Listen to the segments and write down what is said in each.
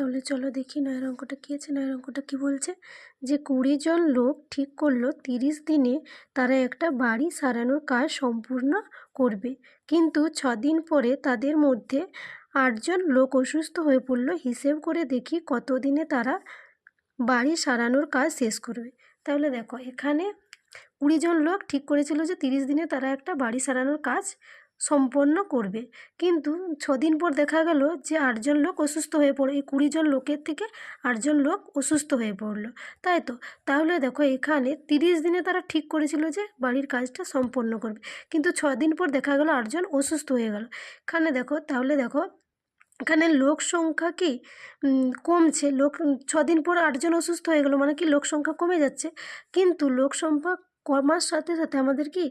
তাহলে চলো দেখি নয়ের অঙ্কটা কী আছে, নয়ের অঙ্কটা কী বলছে? যে কুড়ি জন লোক ঠিক করল তিরিশ দিনে তারা একটা বাড়ি সারানোর কাজ সম্পূর্ণ করবে। কিন্তু ছ দিন পরে তাদের মধ্যে আটজন লোক অসুস্থ হয়ে পড়ল। হিসেব করে দেখি কত দিনে তারা বাড়ি সারানোর কাজ শেষ করবে। তাহলে দেখো, এখানে কুড়ি জন লোক ঠিক করেছিল যে তিরিশ দিনে তারা একটা বাড়ি সারানোর কাজ সম্পন্ন করবে। কিন্তু ছদিন পর দেখা গেল যে আটজন লোক অসুস্থ হয়ে পড়ে এই কুড়ি জন লোকের থেকে আটজন লোক অসুস্থ হয়ে পড়ল। তাই তো? তাহলে দেখো এখানে তিরিশ দিনে তারা ঠিক করেছিল যে বাড়ির কাজটা সম্পন্ন করবে। কিন্তু দিন পর দেখা গেল আটজন অসুস্থ হয়ে গেল। এখানে দেখো, তাহলে দেখো, এখানে লোক সংখ্যা কি? কমছে। লোক দিন পর আটজন অসুস্থ হয়ে গেলো মানে কি লোক সংখ্যা কমে যাচ্ছে? কিন্তু লোক সংখ্যা কমার সাথে সাথে আমাদের কি?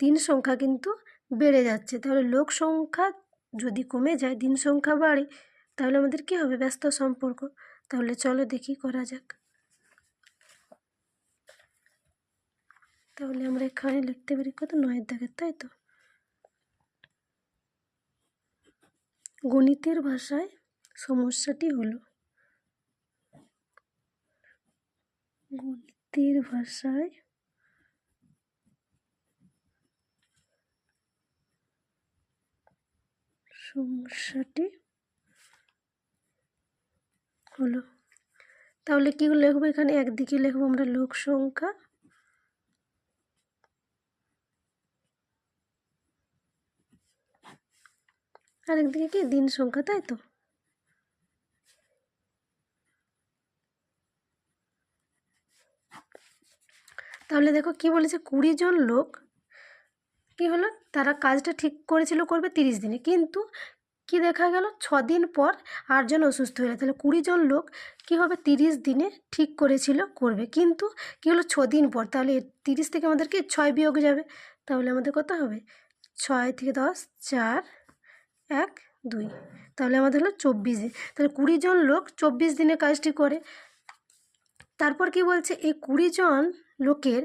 দিন সংখ্যা কিন্তু বেড়ে যাচ্ছে। তাহলে লোক সংখ্যা যদি কমে যায়, দিন সংখ্যা বাড়ে, তাহলে আমাদের কী হবে? ব্যস্ত সম্পর্ক। তাহলে চলো দেখি করা যাক। তাহলে আমরা এখানে লিখতে পারি কত? নয়ের দাগের, তাই তো? গণিতের ভাষায় সমস্যাটি হলো, গণিতের ভাষায় সমস্যাটি? হলো, তাহলে কী লিখব এখানে? একদিকে লিখব আমরা লোক সংখ্যা। আরেকদিকে কি? দিন সংখ্যা, তাই তো? তাহলে দেখো কি বলেছে? কুড়ি জন লোক কি হলো? তারা কাজটা ঠিক করেছিল, করবে তিরিশ দিনে। কিন্তু কি দেখা গেল? ছ দিন পর আটজন অসুস্থ হয়ে তাহলে কুড়ি জন লোক কী হবে তিরিশ দিনে ঠিক করেছিল, করবে? কিন্তু কী হলো? ছ দিন পর। তাহলে তিরিশ থেকে আমাদেরকে ছয় বিয়োগ যাবে। তাহলে আমাদের কত হবে? ছয় থেকে দশ, চার, এক, দুই। তাহলে আমাদের হলো চব্বিশ দিন। তাহলে কুড়ি জন লোক চব্বিশ দিনে কাজটি করে। তারপর কি বলছে? এই কুড়ি জন লোকের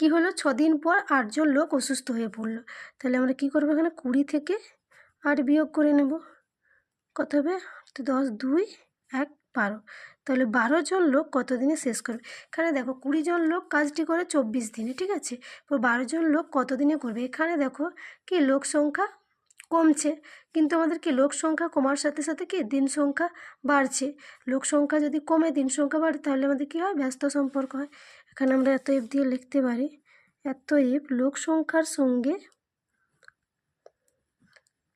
কি হলো? দিন পর আটজন লোক অসুস্থ হয়ে পড়ল। তাহলে আমরা কি করব এখানে? কুড়ি থেকে আট বিয়োগ করে নেব। কত হবে? তো দশ, দুই, এক, বারো। তাহলে বারো জন লোক কত দিনে শেষ করবে? এখানে দেখো কুড়ি জন লোক কাজটি করে চব্বিশ দিনে, ঠিক আছে? বারো জন লোক কত দিনে করবে? এখানে দেখো কি, লোক সংখ্যা কমছে। কিন্তু আমাদের কি, লোক সংখ্যা কমার সাথে সাথে কি, দিন সংখ্যা বাড়ছে। লোক সংখ্যা যদি কমে, দিন সংখ্যা বাড়ে, তাহলে আমাদের কী হয়? ব্যস্ত সম্পর্ক হয়। এখানে আমরা এত এফ দিয়ে লিখতে পারি। এত এফ লোক সংখ্যার সঙ্গে,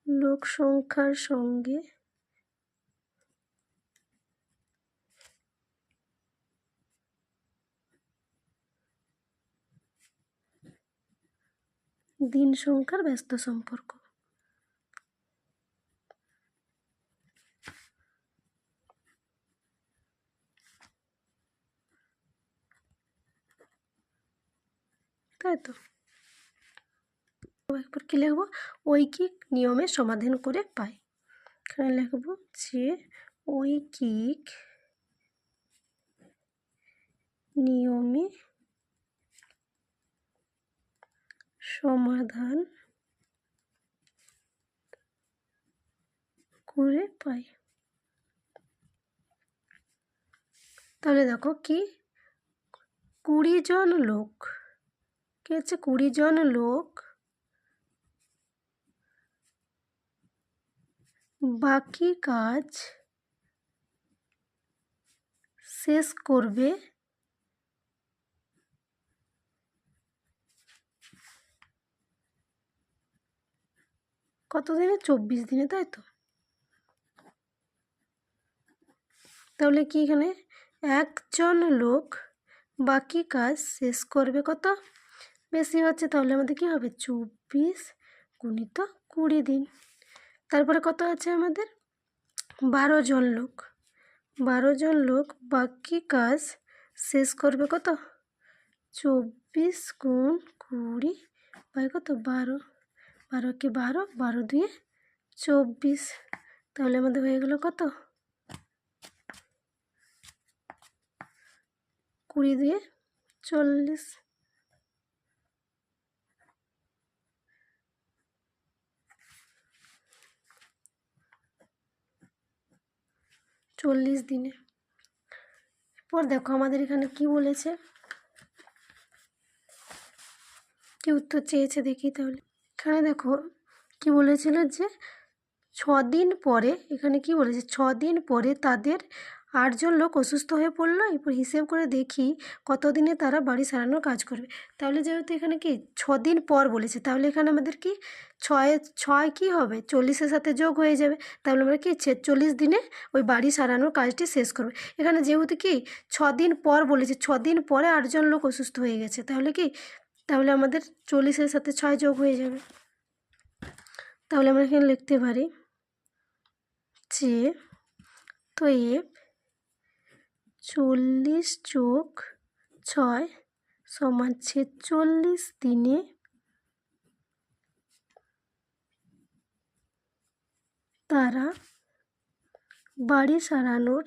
লোক সংখ্যার সঙ্গে দিন সংখ্যার ব্যস্ত সম্পর্ক। তাই তো? একবার কী লিখব? ঐকিক নিয়মে সমাধান করে পাই। এখানে লিখব যে ঐকিক নিয়মে সমাধান করে পাই। তাহলে দেখো কি? কুড়ি জন লোক হচ্ছে কুড়ি জন লোক। বাকি কাজ শেষ করবে। কত দিনে চব্বিশ দিনে, তাই তো? তাহলে কি এখানে? একজন লোক বাকি কাজ শেষ করবে কত? বেশি হচ্ছে, তাহলে আমাদের কী হবে? চব্বিশ গুণিত কুড়ি দিন। তারপরে কত আছে আমাদের? বারো জন লোক। বারো জন লোক বাকি কাজ শেষ করবে কত? চব্বিশ গুণ কুড়ি বাই কত? বারো। বারো কি বারো? বারো দিয়ে চব্বিশ। তাহলে আমাদের হয়ে গেল কত? কুড়ি দিয়ে চল্লিশ। চল্লিশ দিনে। এরপর দেখো আমাদের এখানে কি বলেছে? কি উত্তর চেয়েছে দেখি তাহলে। এখানে দেখো কি বলেছিল যে দিন পরে, এখানে কি বলেছে? দিন পরে তাদের আটজন লোক অসুস্থ হয়ে পড়ল। এরপর হিসেব করে দেখি কতদিনে তারা বাড়ি সারানোর কাজ করবে। তাহলে যেহেতু এখানে কি দিন পর বলেছে, তাহলে এখানে আমাদের কি ছয় ছয় কি হবে? চল্লিশের সাথে যোগ হয়ে যাবে। তাহলে আমরা কি ছেচল্লিশ দিনে ওই বাড়ি সারানোর কাজটি শেষ করবে। এখানে যেহেতু কি দিন পর বলেছে দিন পরে আটজন লোক অসুস্থ হয়ে গেছে। তাহলে কি? তাহলে আমাদের চল্লিশের সাথে ছয় যোগ হয়ে যাবে। তাহলে আমরা এখানে লিখতে পারি যে, তো এ চল্লিশ যোগ ছয় সমান ছেচল্লিশ দিনে তারা বাড়ি সারানোর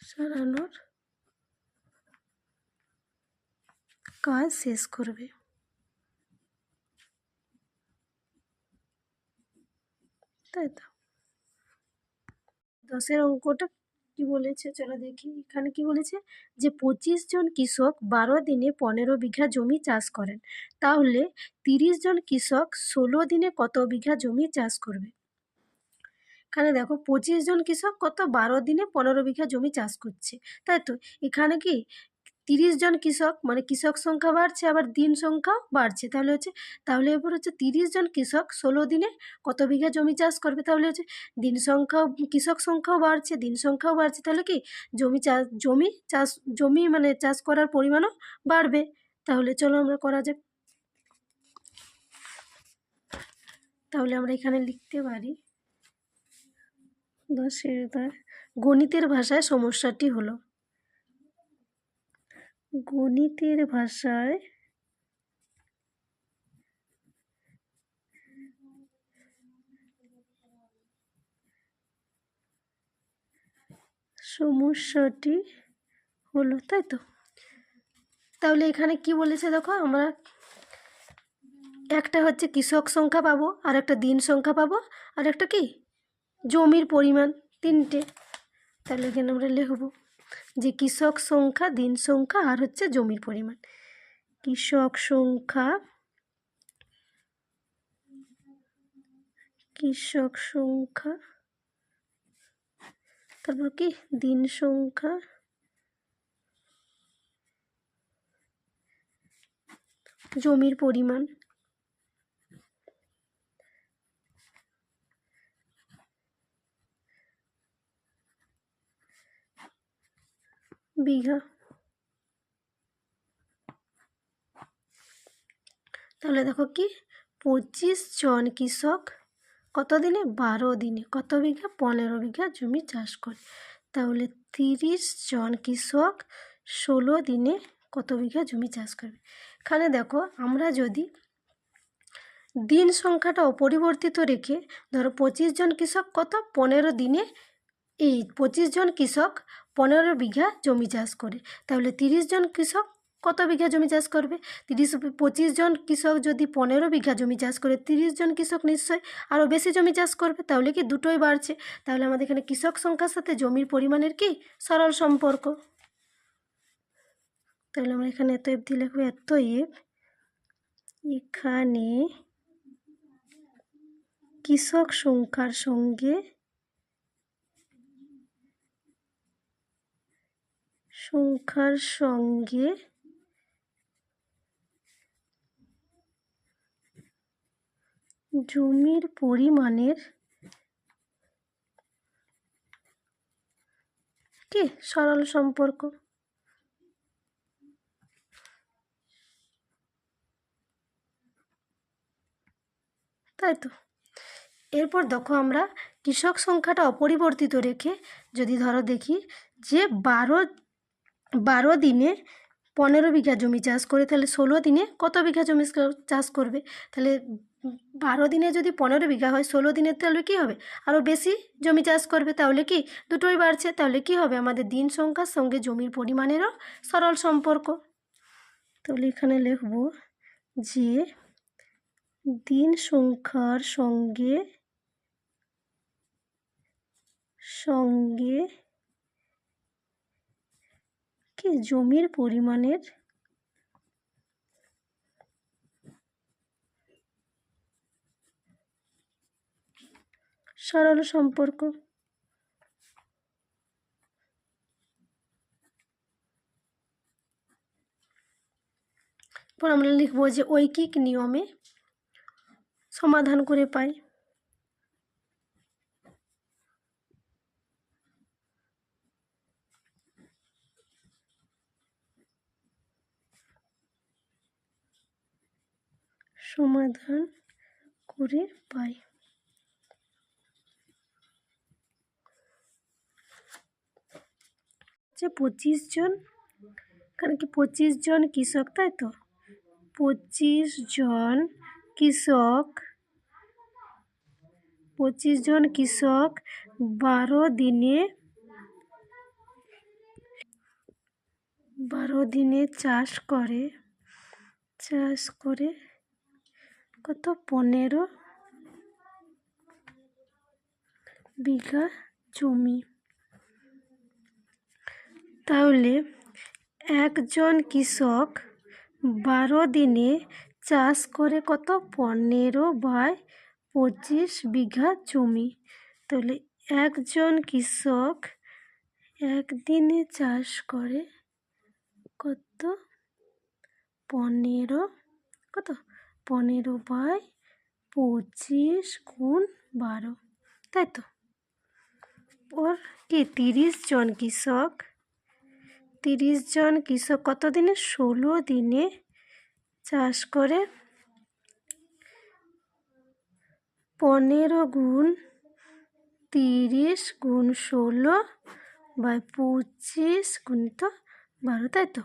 সারানোর কাজ শেষ করবে। তাই তো? দশের অঙ্কটা কি বলেছে? চলো দেখি। এখানে কি বলেছে? যে পঁচিশ জন কৃষক বারো দিনে পনেরো বিঘা জমি চাষ করেন। তাহলে তিরিশ জন কৃষক ষোলো দিনে কত বিঘা জমি চাষ করবে? এখানে দেখো, পঁচিশ জন কৃষক কত বারো দিনে পনেরো বিঘা জমি চাষ করছে। তাই তো? এখানে কি তিরিশ জন কৃষক মানে কৃষক সংখ্যা বাড়ছে, আবার দিন সংখ্যাও বাড়ছে। তাহলে হচ্ছে, তাহলে এরপর হচ্ছে তিরিশ জন কৃষক ষোলো দিনে কত বিঘা জমি চাষ করবে? তাহলে হচ্ছে দিন সংখ্যাও, কৃষক সংখ্যাও বাড়ছে, দিন সংখ্যাও বাড়ছে। তাহলে কি জমি চাষ জমি চাষ, জমি মানে চাষ করার পরিমাণও বাড়বে? তাহলে চলো আমরা করা যাক। তাহলে আমরা এখানে লিখতে পারি, দশের দশ গণিতের ভাষায় সমস্যাটি হলো। গণিতের ভাষায় সমস্যাটি হলো, তাই তো? তাহলে এখানে কি বলেছে দেখো? আমরা একটা হচ্ছে কৃষক সংখ্যা পাবো, আর একটা দিন সংখ্যা পাবো, আর একটা কি? জমির পরিমাণ তিনটে। তাহলে এখানে আমরা লিখব। যে কৃষক সংখ্যা, দিন সংখ্যা আর হচ্ছে জমির পরিমাণ। কৃষক সংখ্যা কৃষক সংখ্যা, তারপর কি? দিন সংখ্যা, জমির পরিমাণ। বিঘা। তাহলে দেখো কি? পঁচিশ জন কৃষক কত দিনে? বারো দিনে। কত বিঘা? পনেরো বিঘা জমি চাষ করে। তাহলে তিরিশ জন কৃষক ষোলো দিনে কত বিঘা জমি চাষ করবে? এখানে দেখো, আমরা যদি দিন সংখ্যাটা অপরিবর্তিত রেখে ধরো পঁচিশ জন কৃষক কত? পনেরো দিনে এই পঁচিশ জন কৃষক পনেরো বিঘা জমি চাষ করে। তাহলে তিরিশ জন কৃষক কত বিঘা জমি চাষ করবে? তিরিশ, পঁচিশ জন কৃষক যদি পনেরো বিঘা জমি চাষ করে, তিরিশ জন কৃষক নিশ্চয়ই আরও বেশি জমি চাষ করবে, তাহলে কি দুটোই বাড়ছে? তাহলে আমাদের এখানে কৃষক সংখ্যার সাথে জমির পরিমাণের কি সরল সম্পর্ক? তাহলে আমরা এখানে এত এফ দিয়ে লিখব, এত এফ এখানে কৃষক সংখ্যার সঙ্গে সংখ্যার সঙ্গে জমির পরিমাণের কি? সরল সম্পর্ক। তাই তো। এরপর দেখো আমরা কৃষক সংখ্যাটা অপরিবর্তিত রেখে যদি ধরো দেখি যে বারো বারো দিনে পনেরো বিঘা জমি চাষ করে, তাহলে ষোলো দিনে কত বিঘা জমি চাষ করবে? তাহলে বারো দিনে যদি পনেরো বিঘা হয়, ষোলো দিনের তাহলে কী হবে? আরও বেশি জমি চাষ করবে, তাহলে কি? দুটোই বাড়ছে, তাহলে কি হবে? আমাদের দিন সংখ্যার সঙ্গে জমির পরিমাণেরও সরল সম্পর্ক। তাহলে এখানে লিখব যে দিন সংখ্যার সঙ্গে সঙ্গে কি জমির পরিমাণের? সরল সম্পর্ক। পর আমরা লিখব যে ঐকিক নিয়মে সমাধান করে পাই। সমাধান করে পাই। যে পঁচিশ জন এখানে কি পঁচিশ জন কৃষক, তাই তো? পঁচিশ জন কৃষক, পঁচিশ জন কৃষক বারো দিনে বারো দিনে চাষ করে চাষ করে কত? পনেরো বিঘা জমি। তাহলে একজন কৃষক বারো দিনে চাষ করে কত? পনেরো বাই পঁচিশ বিঘা জমি। তাহলে একজন কৃষক একদিনে চাষ করে কত? পনেরো কত? পনেরো বাই পঁচিশ গুণ বারো। তাই তো? ওর কি তিরিশ জন কৃষক? তিরিশ জন কৃষক কত দিনে ষোলো দিনে চাষ করে। পনেরো গুণ তিরিশ গুণ ষোলো বাই পঁচিশ গুণিত বারো, তাই তো?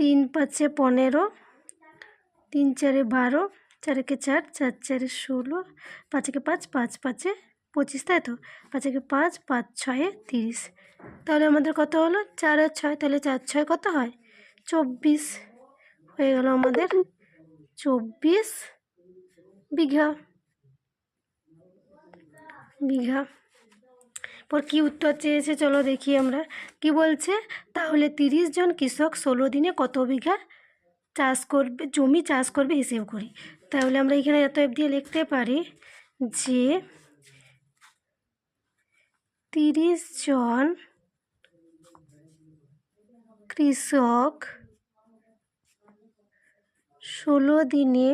তিন পাঁচে পনেরো, তিন চারে বারো, চারেকে চার চার চারে ষোলো, পাঁচেকে পাঁচ পাঁচ পাঁচে পঁচিশ, তাই তো? পাঁচেকে পাঁচ পাঁচ ছয়ে তিরিশ। তাহলে আমাদের কত হলো? চার আর ছয়, তাহলে চার ছয় কত হয়? চব্বিশ হয়ে গেল আমাদের চব্বিশ বিঘা। বিঘা। পর কি উত্তর চেয়েছে চলো দেখি আমরা। কি বলছে? তাহলে তিরিশ জন কৃষক ষোলো দিনে কত বিঘা চাষ করবে, জমি চাষ করবে হিসেব করি। তাহলে আমরা এখানে এত দিয়ে লিখতে পারি যে তিরিশ জন কৃষক ষোলো দিনে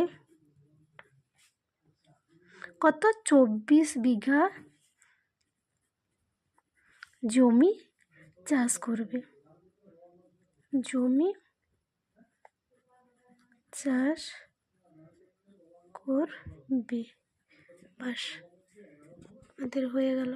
কত? চব্বিশ বিঘা জমি চাষ করবে। জমি চাষ করবে। বাস আমাদের হয়ে গেল।